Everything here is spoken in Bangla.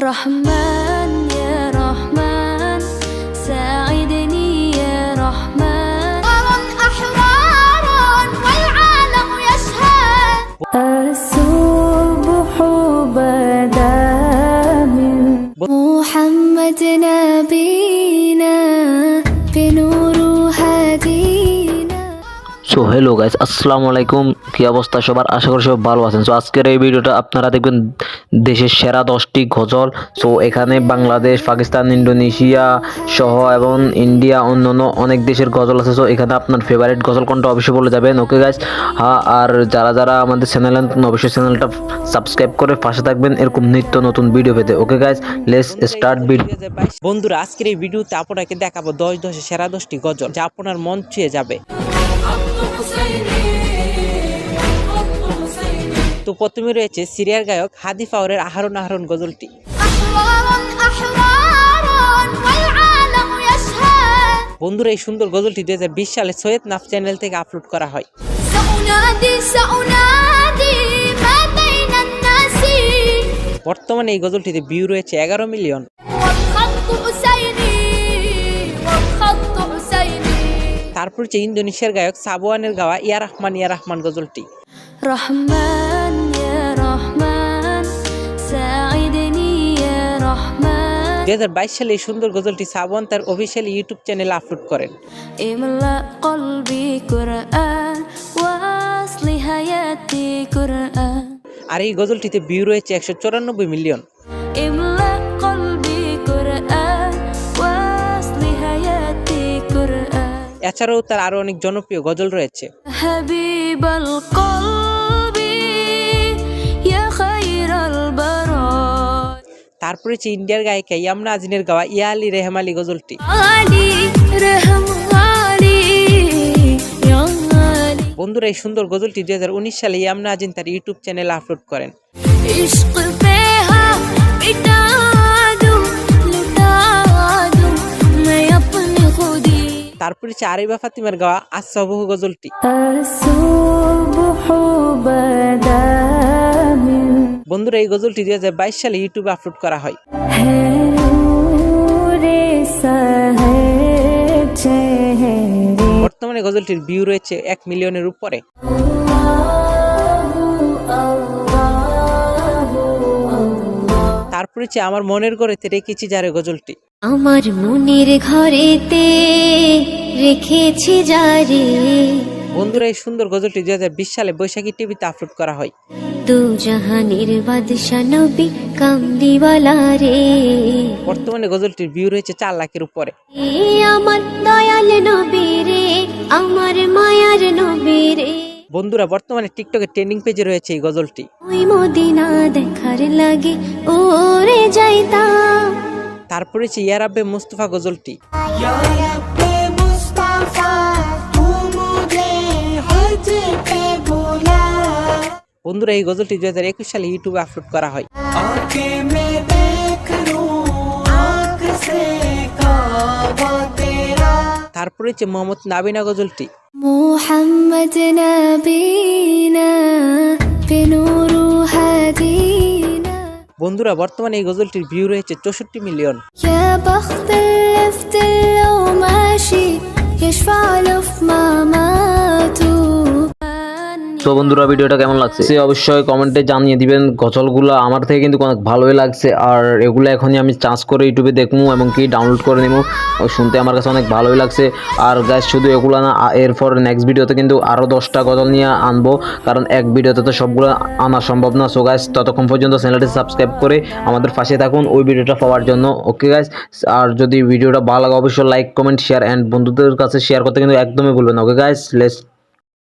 رحمن يا رحمن ساعدني يا رحمن أحرار والعالم يشهد الصبح بدا من محمد نبينا بنور هدينا সো হ্যালো গাইস আসসালামু আলাইকুম কি অবস্থা? সবার আশা করি সব ভালো আছেন। সো আজকের এই ভিডিওটা আপনারা দেখবেন দেশের সেরা দশটি গজল। সো এখানে বাংলাদেশ, পাকিস্তান, ইন্দোনেশিয়া সহ এবং ইন্ডিয়া অন্যান্য অনেক দেশের গজল আছে। সো এখানে আপনার ফেভারিট গজল কোনটা অবশ্যই বলে যাবেন। ওকে গাইস হ্যাঁ আর যারা যারা আমাদের চ্যানেলে অবশ্যই চ্যানেলটা সাবস্ক্রাইব করে পাশে থাকবেন এরকম নিত্য নতুন ভিডিও পেতে। Okay guys let's start video বন্ধুরা, আজকের এই ভিডিওতে আপনাকে দেখাবো দশ দশে সেরা দশটি গজল যা আপনার মন ছুঁয়ে যাবে। তো প্রথমে রয়েছে সিরিয়ার গায়ক হাদি ফাওরের আহরণ আহরণ গজলটি। বন্ধুরা, এই সুন্দর গজলটি দু হাজার বিশ সালে সৈয়দ নাফ চ্যানেল থেকে আপলোড করা হয়। বর্তমানে এই গজলটিতে ভিউ রয়েছে এগারো মিলিয়ন। তারপর হচ্ছে ইন্দোনেশিয়ার গায়ক সাবওয়ানের গাওয়া ইয়ার রহমান ইয়ার রহমান গজলটি। رحمن يا رحمن ساعدني يا رحمن দুই হাজার বাইশ সালে এই সুন্দর গজলটি সাবোয়ান তার অফিসিয়াল ইউটিউব চ্যানেলে আপলোড করেন املأ قلبي قرآن وأصل حياتي قرآن আর এই গজলটিতে ভিউ রয়েছে একশো চুরানব্বই মিলিয়ন املأ قلبي قرآن وأصل حياتي قرآن এছাড়াও তার আরো অনেক জনপ্রিয় গজল রয়েছে حبيب القلب তারপর ইন্ডিয়ার গায়িকা ইয়ামনা আজিনের গাওয়া ইয়ালি আলি রেহম গজলটি বন্ধুরা এই সুন্দর গজলটি দুই হাজার উনিশ সালে ইয়ামনা আজিন তার ইউটিউব চ্যানেলে আপলোড করেন। তারপরে হচ্ছে আরিবা ফাতিমার গাওয়া আসবহ গজলটি। বন্ধুরা এই গজলটি দুই হাজার বাইশ সালে ইউটিউবে আপলোড করা হয়। হ্যাঁ, বর্তমানে গজলটির ভিউ রয়েছে এক মিলিয়নের উপরে। তারপরে হচ্ছে আমার মনের ঘরেতে রেখেছি যারে গজলটি। আমার মনের ঘরেতে রেখেছি যারে বন্ধুরা এই সুন্দর গজলটি দুই হাজার বিশ সালে বৈশাখী টিভিতে আপলোড করা হয়। বর্তমানে গজলটির ভিউ রয়েছে চার লাখের উপরে। আমার দয়াল নবী রে আমার মায়ার নবী রে। বন্ধুরা বর্তমানে টিকটকে ট্রেন্ডিং পেজে রয়েছে এই গজলটি। ওই মদিনা দেখার লাগে তারপরে হচ্ছে ইয়ারাব্বে মুস্তফা গজলটি। বন্ধুরা এই গজলটি দুই হাজার একুশ সালে ইউটিউবে আপলোড করা হয় তারপরে হচ্ছে মোহাম্মদ নাবিনা গজলটি محمد نبينا بنور هدينا বন্ধুরা বর্তমানে এই গজলটির ভিউ রয়েছে চৌষট্টি মিলিয়ন يا بخت اللفت لو ماشي يشفع له في مماته তো বন্ধুরা, ভিডিওটা কেমন লাগছে? সে অবশ্যই কমেন্টে জানিয়ে দিবেন। গজলগুলো আমার থেকে কিন্তু অনেক ভালোই লাগছে। আর এগুলো এখনই আমি চার্জ করে ইউটিউবে দেখব এবং কি ডাউনলোড করে নেব শুনতে আমার কাছে অনেক ভালোই লাগছে। আর গাছ শুধু এগুলো না এরপর নেক্সট ভিডিওতে কিন্তু আরও দশটা গজল নিয়ে আনব। কারণ এক ভিডিওতে তো সবগুলো আনা সম্ভব না। সো গাছ ততক্ষণ পর্যন্ত চ্যানেলটি সাবস্ক্রাইব করে আমাদের পাশে থাকুন ওই ভিডিওটা পাওয়ার জন্য। ওকে গাছ আর যদি ভিডিওটা ভালো লাগে, অবশ্যই লাইক কমেন্ট শেয়ার অ্যান্ড বন্ধুদের কাছে শেয়ার করতে কিন্তু একদমই ভুলবেন ওকে গাইস লেটস